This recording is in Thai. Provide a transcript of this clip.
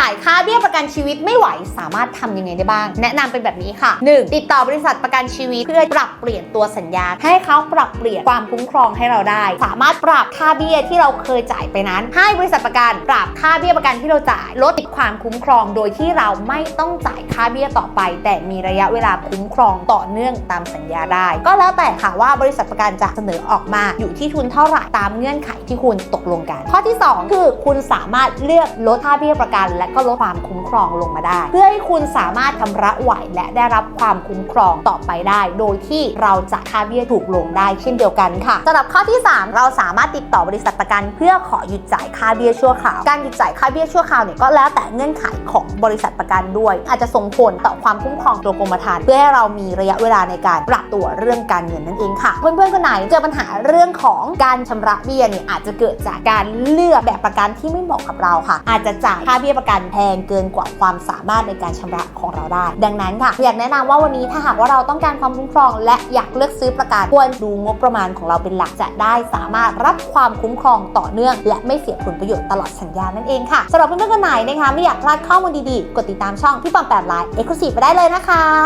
จ่ายค่าเบี้ยประกันชีวิตไม่ไหวสามารถทำยังไงได้บ้าง แนะนำเป็นแบบนี้ค่ะ 1. ติดต่อบริษัทประกันชีวิตเพื่อปรับเปลี่ยนตัวสัญญา ให้เขาปรับเปลี่ยนความคุ้มครองให้เราได้ สามารถปรับค่าเบี้ยที่เราเคยจ่ายไปนั้น ให้บริษัทประกันปรับค่าเบี้ยประกันที่เราจ่ายลดความคุ้มครอง โดยที่เราไม่ต้องจ่ายค่าเบี้ยต่อไป แต่มีระยะเวลาคุ้มครองต่อเนื่องตามสัญญาได้ ก็แล้วแต่ค่ะว่าบริษัทประกันจะเสนอออกมาอยู่ที่ทุนเท่าไหร่ตามเงื่อนไขที่คุณตกลงกัน ข้อที่ 2 คือคุณสามารถเลือกลดค่าเบี้ยประกันและก็ลดความคุ้มครองลงมาได้ เพื่อให้คุณสามารถชำระไหวและได้รับความคุ้มครองต่อไปได้ โดยที่เราจะค่าเบี้ยถูกลงได้เช่นเดียวกันค่ะสำหรับข้อที่ 3 เราสามารถติดต่อบริษัทประกัน เพื่อขอหยุดจ่ายค่าเบี้ยชั่วคราวการหยุดจ่ายค่าเบี้ยชั่วคราวเนี่ยก็แล้วแต่เงื่อนไขของบริษัทประกันด้วย อาจจะส่งผลต่อความคุ้มครองตัวกรมธรรม์เพื่อให้เรามีระยะเวลาในการปรับตัวเรื่องการเงินนั่นเองค่ะ เพื่อนๆคนไหนเจอปัญหาเรื่องของการชำระเบี้ยเนี่ยอาจจะเกิดจากการเลือกแบบประกันที่ไม่เหมาะกับเราค่ะ อาจจะจ่ายค่าเบี้ยประกันแพงเกินกว่าความสามารถในการชำระของเราได้ ดังนั้นค่ะ อยากแนะนำว่าวันนี้ถ้าหากว่าเราต้องการความคุ้มครอง และอยากเลือกซื้อประกันควรดูงบประมาณของเราเป็นหลักจะได้สามารถรับความคุ้มครองต่อเนื่อง และไม่เสียผลประโยชน์ตลอดสัญญานั่นเองค่ะสำหรับเพื่อนๆคนไหนนะคะไม่อยากพลาดข้อมูลดีๆ กดติดตามช่องพี่ปอมแปดไลน์เอ็กซ์คลูซีฟไปได้เลยนะคะ